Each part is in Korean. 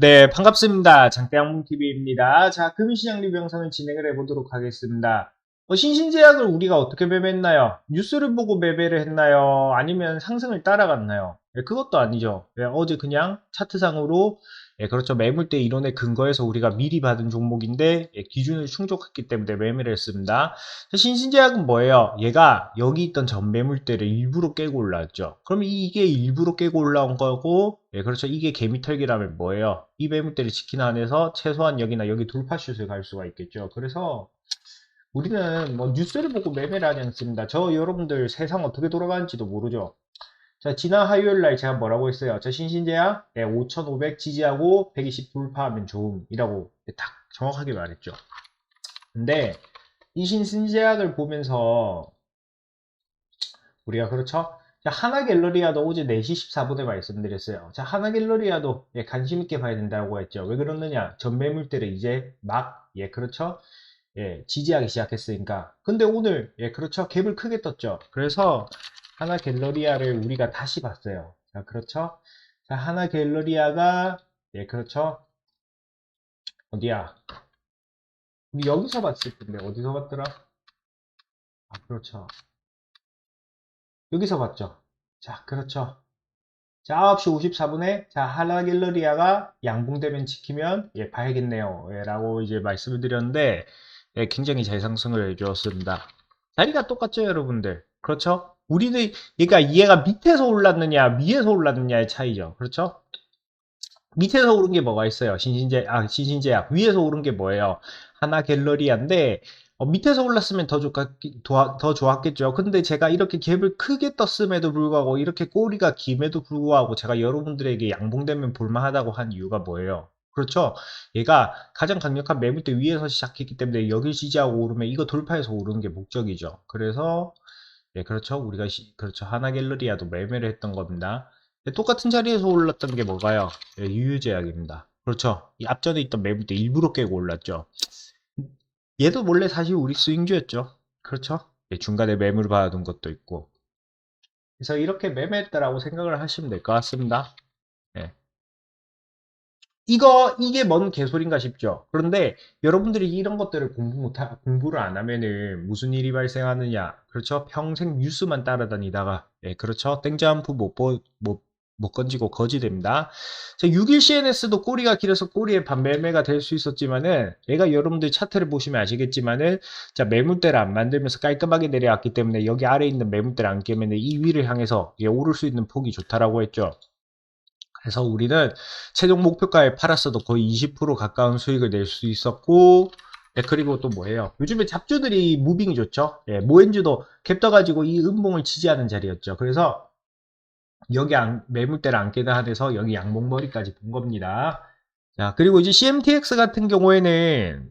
네, 반갑습니다. 장대양문TV입니다. 자, 금시장 리뷰 영상을 진행을 해보도록 하겠습니다. 어, 신신제약을 우리가 어떻게 매매했나요? 뉴스를 보고 매매를 했나요? 아니면 상승을 따라갔나요? 예, 그것도 아니죠. 예, 어제 그냥 차트상으로 예, 그렇죠. 매물대 이론에 근거해서 우리가 미리 받은 종목인데 예, 기준을 충족했기 때문에 매매를 했습니다. 자, 신신제약은 뭐예요? 얘가 여기 있던 전 매물대를 일부러 깨고 올라왔죠. 그럼 이게 일부러 깨고 올라온 거고 예, 그렇죠. 이게 개미털기라면 뭐예요? 이 매물대를 지키는 한에서 최소한 여기나 여기 돌파슛을 갈 수가 있겠죠. 그래서 우리는 뭐 뉴스를 보고 매매를 하지 않습니다. 저 여러분들 세상 어떻게 돌아가는지도 모르죠. 자, 지난 화요일 날 제가 뭐라고 했어요? 저 신신제약 네, 5,500 지지하고 120 돌파하면 좋음이라고 딱 정확하게 말했죠. 근데 이 신신제약을 보면서 우리가 그렇죠? 자, 하나 갤러리아도 어제 4시 14분에 말씀드렸어요. 자, 하나 갤러리아도 예, 관심 있게 봐야 된다고 했죠. 왜 그러느냐? 전 매물대를 이제 막, 예, 그렇죠? 예, 지지하기 시작했으니까. 근데 오늘, 예, 그렇죠? 갭을 크게 떴죠. 그래서 하나 갤러리아를 우리가 다시 봤어요. 자, 그렇죠? 자, 하나 갤러리아가, 예, 그렇죠? 어디야? 우리 여기서 봤을 텐데, 어디서 봤더라? 아, 그렇죠. 여기서 봤죠. 자, 그렇죠. 자, 9시 54분에, 자, 하나 갤러리아가 양봉되면 지키면, 예, 봐야겠네요. 예, 라고 이제 말씀을 드렸는데, 예, 굉장히 잘 상승을 해주었습니다. 자리가 똑같죠, 여러분들. 그렇죠? 우리는, 그러니까 얘가 밑에서 올랐느냐, 위에서 올랐느냐의 차이죠. 그렇죠? 밑에서 오른 게 뭐가 있어요? 신신제, 아, 신신제약. 위에서 오른 게 뭐예요? 하나 갤러리아인데, 어, 밑에서 올랐으면 더, 좋, 더 좋았겠죠. 근데 제가 이렇게 갭을 크게 떴음에도 불구하고, 이렇게 꼬리가 김에도 불구하고, 제가 여러분들에게 양봉되면 볼만하다고 한 이유가 뭐예요? 그렇죠? 얘가 가장 강력한 매물대 위에서 시작했기 때문에 여길 지지하고 오르면 이거 돌파해서 오르는 게 목적이죠. 그래서, 예, 그렇죠. 우리가, 시, 그렇죠. 하나 갤러리아도 매매를 했던 겁니다. 예, 똑같은 자리에서 올랐던 게 뭐가요? 예, 유유제약입니다. 그렇죠. 이 앞전에 있던 매물대 일부러 깨고 올랐죠. 얘도 원래 사실 우리 스윙주였죠. 그렇죠? 예, 중간에 매물 받아둔 것도 있고. 그래서 이렇게 매매했다라고 생각을 하시면 될 것 같습니다. 예. 이거, 이게 뭔 개소리인가 싶죠. 그런데 여러분들이 이런 것들을 공부 못, 하, 공부를 안 하면은 무슨 일이 발생하느냐. 그렇죠? 평생 뉴스만 따라다니다가, 예, 그렇죠? 땡자한프 못, 보, 못, 못 건지고 거지 됩니다. 자, 6일 CNS도 꼬리가 길어서 꼬리에 반매매가 될 수 있었지만은, 얘가 여러분들 차트를 보시면 아시겠지만은, 자, 매물대를 안 만들면서 깔끔하게 내려왔기 때문에 여기 아래에 있는 매물대를 안 깨면 이 위를 향해서 예, 오를 수 있는 폭이 좋다라고 했죠. 그래서 우리는 최종 목표가에 팔았어도 거의 20% 가까운 수익을 낼 수 있었고, 네, 그리고 또 뭐예요? 요즘에 잡주들이 무빙이 좋죠? 예, 모엔주도 갭 떠가지고 이 음봉을 지지하는 자리였죠. 그래서 여기 안, 매물대를 안 깨다 한해서 여기 양봉머리까지 본 겁니다. 자, 그리고 이제 CMTX 같은 경우에는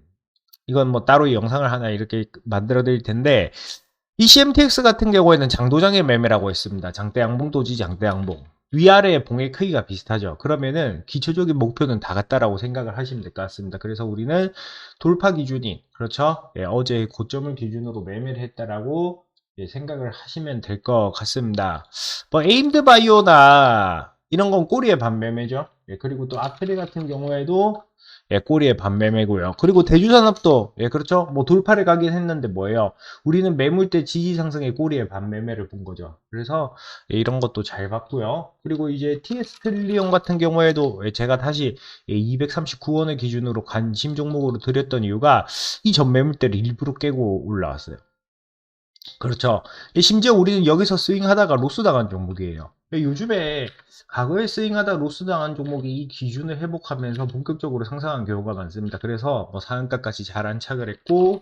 이건 뭐 따로 영상을 하나 이렇게 만들어 드릴 텐데 이 CMTX 같은 경우에는 장도장의 매매라고 했습니다. 장대 양봉 도지 장대 양봉. 위아래의 봉의 크기가 비슷하죠. 그러면은 기초적인 목표는 다 같다라고 생각을 하시면 될 것 같습니다. 그래서 우리는 돌파 기준이 그렇죠. 예, 어제 고점을 기준으로 매매를 했다라고 예, 생각을 하시면 될 것 같습니다. 뭐 에임드 바이오나 이런 건 꼬리에 반매매죠. 예, 그리고 또 아트리 같은 경우에도 예, 꼬리에 반매매고요. 그리고 대주산업도 예, 그렇죠. 뭐 돌파를 가긴 했는데 뭐예요? 우리는 매물대 지지 상승의 꼬리에 반매매를 본 거죠. 그래서 예, 이런 것도 잘 봤고요. 그리고 이제 TS 트릴리온 같은 경우에도 예, 제가 다시 예, 239원을 기준으로 관심 종목으로 드렸던 이유가 이 전 매물대를 일부러 깨고 올라왔어요. 그렇죠. 심지어 우리는 여기서 스윙하다가 로스 당한 종목이에요. 요즘에 과거에 스윙하다 로스 당한 종목이 이 기준을 회복하면서 본격적으로 상승한 경우가 많습니다. 그래서 뭐 상한가까지 잘 안착을 했고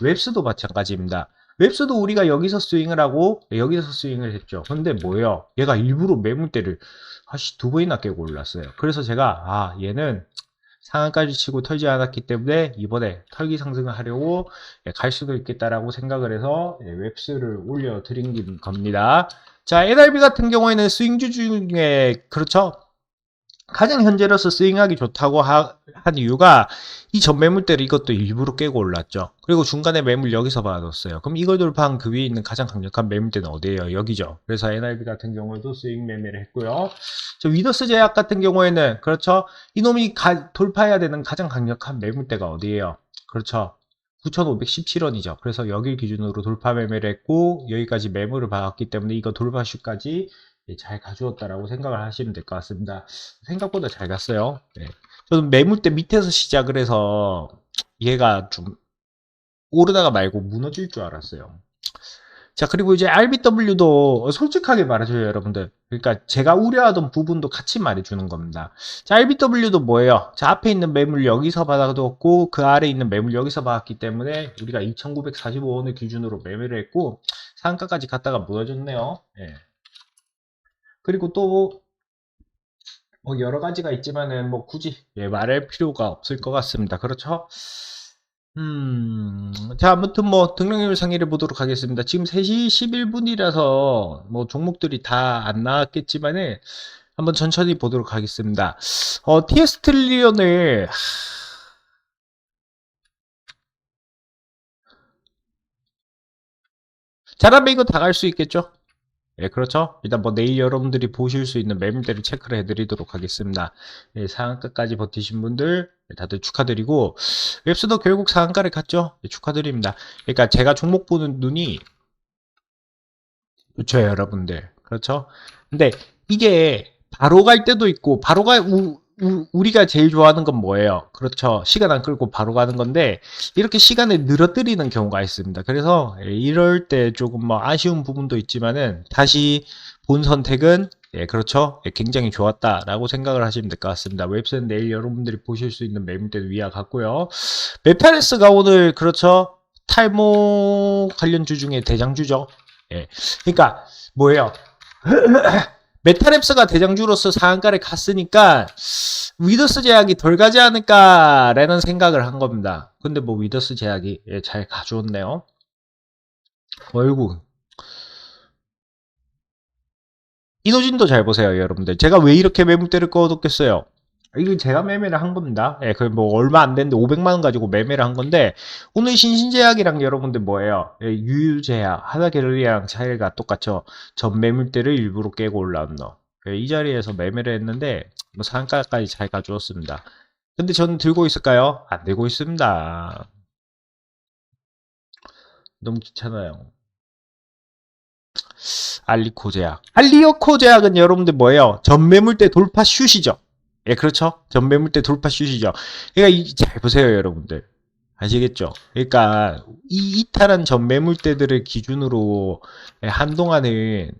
웹스도 마찬가지입니다. 웹스도 우리가 여기서 스윙을 하고 여기서 스윙을 했죠. 근데 뭐예요? 얘가 일부러 매물대를 하시 두 번이나 깨고 올랐어요. 그래서 제가 아 얘는 상한까지 치고 털지 않았기 때문에 이번에 털기 상승을 하려고 예, 갈 수도 있겠다라고 생각을 해서 예, 웹스를 올려드린 겁니다. 자, NRB 같은 경우에는 스윙주 중에 그렇죠? 가장 현재로서 스윙하기 좋다고 하- 한 이유가 이 전 매물대를 이것도 일부러 깨고 올랐죠. 그리고 중간에 매물 여기서 받았어요. 그럼 이걸 돌파한 그 위에 있는 가장 강력한 매물대는 어디예요? 여기죠. 그래서 NRB 같은 경우에도 스윙 매매를 했고요. 저 위더스 제약 같은 경우에는 그렇죠. 이놈이 가- 돌파해야 되는 가장 강력한 매물대가 어디예요? 그렇죠. 9,517원이죠. 그래서 여길 기준으로 돌파 매매를 했고 여기까지 매물을 받았기 때문에 이거 돌파슈까지 예, 잘 가져왔다라고 생각을 하시면 될 것 같습니다. 생각보다 잘 갔어요. 네. 저는 매물대 밑에서 시작을 해서 얘가 좀 오르다가 말고 무너질 줄 알았어요. 자, 그리고 이제 RBW도 솔직하게 말해줘요, 여러분들. 그러니까 제가 우려하던 부분도 같이 말해주는 겁니다. 자, RBW도 뭐예요? 자, 앞에 있는 매물 여기서 받아뒀고, 그 아래 있는 매물 여기서 받았기 때문에 우리가 2,945원을 기준으로 매매를 했고, 상가까지 갔다가 무너졌네요. 예. 그리고 또, 뭐 여러 가지가 있지만은 뭐 굳이 예, 말할 필요가 없을 것 같습니다. 그렇죠? 음, 자, 아무튼 뭐 등록률 상의를 보도록 하겠습니다. 지금 3시 11분이라서 뭐 종목들이 다 안 나왔겠지만은 한번 천천히 보도록 하겠습니다. 어, TS 트리리언을 잘하면 이거 다 갈 수 있겠죠? 예, 그렇죠. 일단 뭐 내일 여러분들이 보실 수 있는 매물대를 체크를 해드리도록 하겠습니다. 예, 상한가까지 버티신 분들 예, 다들 축하드리고 웹스도 결국 상한가를 갔죠. 예, 축하드립니다. 그러니까 제가 종목 보는 눈이 좋죠, 여러분들. 그렇죠. 근데 이게 바로 갈 때도 있고 바로 가 우, 우, 우리가 제일 좋아하는 건 뭐예요? 그렇죠. 시간 안 끌고 바로 가는 건데 이렇게 시간을 늘어뜨리는 경우가 있습니다. 그래서 예, 이럴 때 조금 뭐 아쉬운 부분도 있지만은 다시 본 선택은 예, 그렇죠. 예, 굉장히 좋았다라고 생각을 하시면 될 것 같습니다. 웹스는 내일 여러분들이 보실 수 있는 매물대는 위와 같고요. 메타레스가 오늘 그렇죠. 탈모 관련주 중에 대장주죠. 예. 그러니까 뭐예요? 메타랩스가 대장주로서 상한가를 갔으니까 위더스 제약이 덜 가지 않을까라는 생각을 한 겁니다. 근데 뭐 위더스 제약이 예, 잘 가져왔네요. 어이구. 이노진도 잘 보세요, 여러분들. 제가 왜 이렇게 매물대를 꺼뒀겠어요? 이거 제가 매매를 한 겁니다. 예, 그뭐 얼마 안 됐는데 500만 원 가지고 매매를 한 건데 오늘 신신제약이랑 여러분들 뭐예요? 예, 유유제약, 하나갤러리랑 차이가 똑같죠. 전 매물대를 일부러 깨고 올라온 너. 예, 이 자리에서 매매를 했는데 뭐 상가까지 잘 가져왔습니다. 근데 저는 들고 있을까요? 안 들고 있습니다. 너무 귀찮아요. 알리코 제약. 알리오코 제약은 여러분들 뭐예요? 전 매물대 돌파 슛이죠. 예, 그렇죠. 전 매물대 돌파 슛이죠. 그러니까 이, 잘 보세요, 여러분들. 아시겠죠? 그러니까 이 이탈한 전 매물대들을 기준으로 예, 한동안은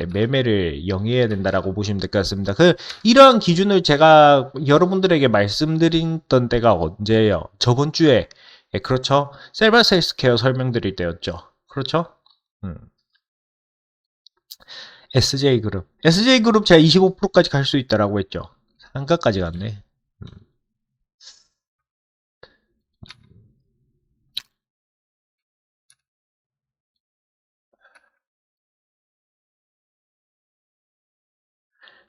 예, 매매를 영위해야 된다라고 보시면 될 것 같습니다. 그 이러한 기준을 제가 여러분들에게 말씀드렸던 때가 언제예요? 저번 주에 예, 그렇죠. 셀바스 헬스케어 설명드릴 때였죠. 그렇죠? 음. SJ그룹. SJ그룹 제가 25%까지 갈 수 있다라고 했죠. 상가까지 갔네. 음.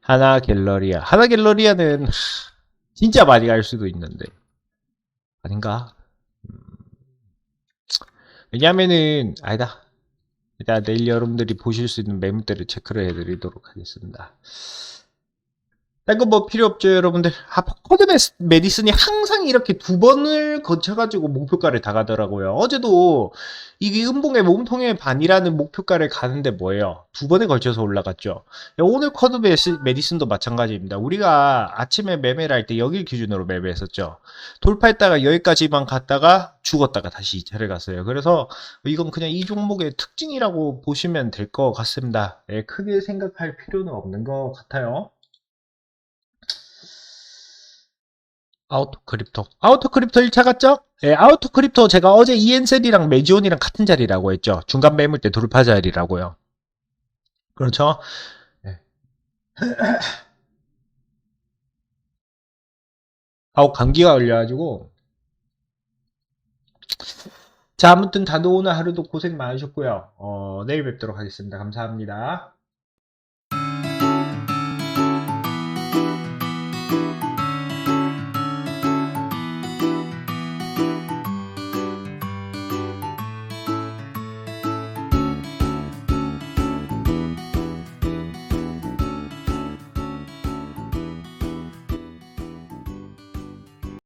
하나 갤러리아. 하나 갤러리아는 하, 진짜 많이 갈 수도 있는데. 아닌가? 음. 왜냐면은, 아니다. 일단 내일 여러분들이 보실 수 있는 매물대를 체크를 해드리도록 하겠습니다. 딴거 뭐 필요 없죠, 여러분들. 아, 메스- 메디슨이 항상 이렇게 두 번을 거쳐가지고 목표가를 다 가더라고요. 어제도 이게 음봉의 몸통의 반이라는 목표가를 가는데 뭐예요? 두 번에 걸쳐서 올라갔죠. 오늘 메스- 메디슨도 마찬가지입니다. 우리가 아침에 매매를 할 때 여길 기준으로 매매했었죠. 돌파했다가 여기까지만 갔다가 죽었다가 다시 2차를 갔어요. 그래서 이건 그냥 이 종목의 특징이라고 보시면 될 것 같습니다. 예, 크게 생각할 필요는 없는 것 같아요. 아우토 크립토. 아우토 크립토 1차 갔죠? 예, 아우토 크립토 제가 어제 이엔셀이랑 메지온이랑 같은 자리라고 했죠. 중간 매물 때 돌파 자리라고요. 그렇죠? 예. 아우, 감기가 걸려가지고. 자, 아무튼 다들 오늘 하루도 고생 많으셨고요. 어, 내일 뵙도록 하겠습니다. 감사합니다.